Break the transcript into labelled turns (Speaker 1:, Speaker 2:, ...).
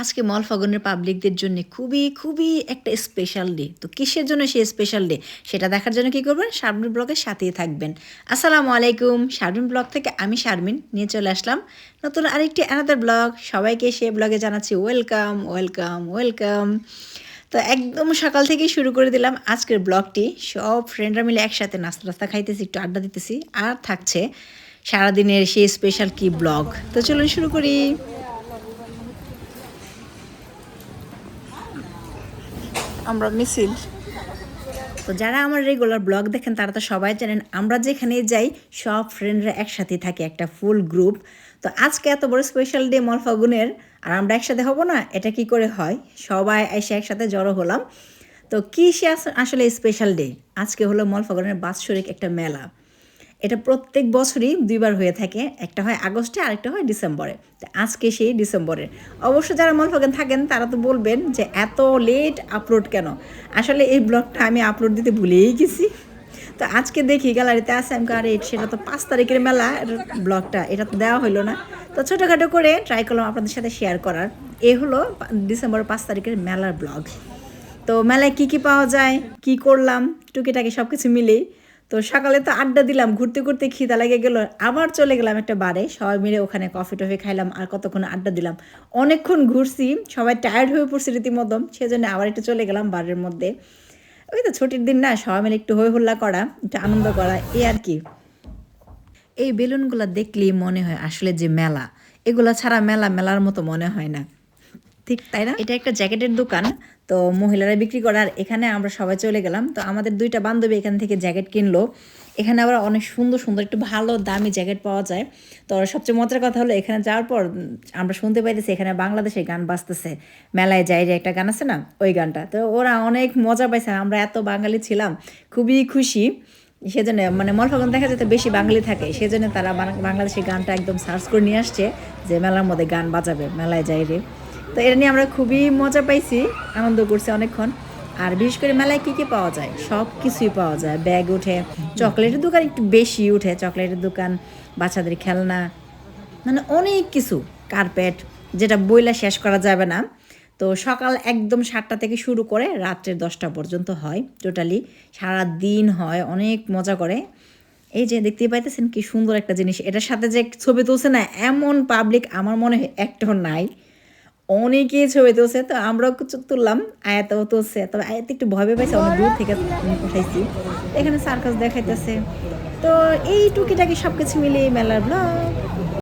Speaker 1: আজকে মল ফাগুনের পাবলিকদের জন্য খুবই খুবই একটা স্পেশাল ডে তো কিসের জন্য সেই স্পেশাল ডে সেটা দেখার জন্য কি করবেন? শারমিন ব্লগের সাথেই থাকবেন। আসসালামু আলাইকুম। শারমিন ব্লগ থেকে আমি শারমিন নিয়ে চলে আসলাম নতুন আরেকটি অ্যানাদার ব্লগ সবাইকে সে ব্লগে জানাচ্ছি ওয়েলকাম ওয়েলকাম ওয়েলকাম তো একদম সকাল থেকেই শুরু করে দিলাম আজকের ব্লগটি সব ফ্রেন্ডরা মিলে একসাথে নাস্তা টাস্তা খাইতেছি, একটু আড্ডা দিতেছি। আর থাকছে সারাদিনের সেই স্পেশাল কি ব্লগ তো চলুন শুরু করি।
Speaker 2: আমরা মিছিল।
Speaker 1: তো যারা আমার রেগুলার ব্লগ দেখেন, তারা তো সবাই জানেন, আমরা যেখানে যাই, সব ফ্রেন্ডরা একসাথে থাকে একটা ফুল গ্রুপ তো আজকে এত বড় স্পেশাল ডে মল ফাগুনের আর আমরা একসাথে হব না, এটা কি করে হয়? সবাই এসে একসাথে জড়ো হলাম। তো কী সে আস- আসলে স্পেশাল ডে আজকে হলো মল ফাগুনের বাৎসরিক একটা মেলা। এটা প্রত্যেক বছরই দুইবার হয়ে থাকে। একটা হয় আগস্টে, আরেকটা হয় ডিসেম্বরে। তো আজকে সেই ডিসেম্বরের। অবশ্য যারা মলফাগান থাকেন, তারা তো বলবেন যে এত লেট আপলোড কেন? আসলে এই ব্লগটা আমি আপলোড দিতে ভুলেই গেছি। তো আজকে দেখি গ্যালারিতে আছে আমি আরে, সেটা তো পাঁচ তারিখের মেলা ব্লগটা এটা তো দেওয়া হলো না। তো ছোটোখাটো করে ট্রাই করলাম আপনাদের সাথে শেয়ার করার। এ হলো ডিসেম্বর পাঁচ তারিখের মেলার ব্লগ তো মেলায় কি কি পাওয়া যায়, কি করলাম, টুকিটাকি সব কিছু মিলেই তো সকালে তো আড্ডা দিলাম, ঘুরতে ঘুরতে খিদা লেগে গেল। আবার চলে গেলাম একটা বারে, সবাই মিলে ওখানে কফি টফি খাইলাম আর কতক্ষণ আড্ডা দিলাম। অনেকক্ষণ ঘুরছি, সবাই টায়ার্ড হয়ে পড়ছে রীতিমতো সেজন্য আবার একটু চলে গেলাম বারের মধ্যে। ওই তো ছুটির দিন না, সবাই মিলে একটু হই হুল্লা করা, একটু আনন্দ করা, এই আর কি। এই বেলুনগুলো দেখলেই মনে হয় আসলে যে মেলা, এগুলো ছাড়া মেলা মেলার মতো মনে হয় না। ঠিক, তাই না? এটা একটা জ্যাকেটের দোকান, তো মহিলারা বিক্রি করে, আর এখানে আমরা সবাই চলে গেলাম। তো আমাদের দুইটা বান্ধবী এখান থেকে জ্যাকেট কিনলো। এখানে আবার অনেক সুন্দর সুন্দর, একটু ভালো, দামি জ্যাকেট পাওয়া যায়। তো সবচেয়ে মজার কথা হলো, এখানে যাওয়ার পর আমরা শুনতে পাইতেছি, এখানে বাংলাদেশে গান বাজতেছে। মেলায় যাই যে একটা গান আছে না, ওই গানটা। তো ওরা অনেক মজা পাইছে, আমরা এত বাঙালি ছিলাম, খুবই খুশি। সেজন্য মানে মলফাগন দেখা যেতে বেশি বাঙালি থাকে, সেজন্য তারা বাংলাদেশি গানটা একদম সার্চ করে নিয়ে আসছে যে মেলার মধ্যে গান বাজাবে, মেলায় যাই রে। তো এটা নিয়ে আমরা খুবই মজা পাইছি, আনন্দ করছি অনেকক্ষণ। আর বিশেষ করে মেলায় কী কী পাওয়া যায়? সব কিছুই পাওয়া যায়। ব্যাগ উঠে, চকলেটের দোকান একটু বেশি উঠে, চকলেটের দোকান, বাচ্চাদের খেলনা মানে অনেক কিছু, কার্পেট, যেটা বইলা শেষ করা যাবে না। তো সকাল একদম সাতটা থেকে শুরু করে রাত্রের দশটা পর্যন্ত হয়, টোটালি। সারা দিন হয়, অনেক মজা করে। এই যে দেখতে পাইতেছেন কি সুন্দর একটা জিনিস। এটার সাথে যে ছবি তুলছে না, এমন পাবলিক আমার মনে হয় একটাও নাই। অনেকেই ছবি তুলছে, তো আমরাও কিছু তুললাম, আয়াতও তুলছে। তবে আয়াত একটু ভয় পাইছে অনেক দূর থেকে উঠাইছি এখানে সার্কাস দেখাইতেছে। তো এই টুকিটাকি সব কিছু মিলিয়ে মেলার ব্লগ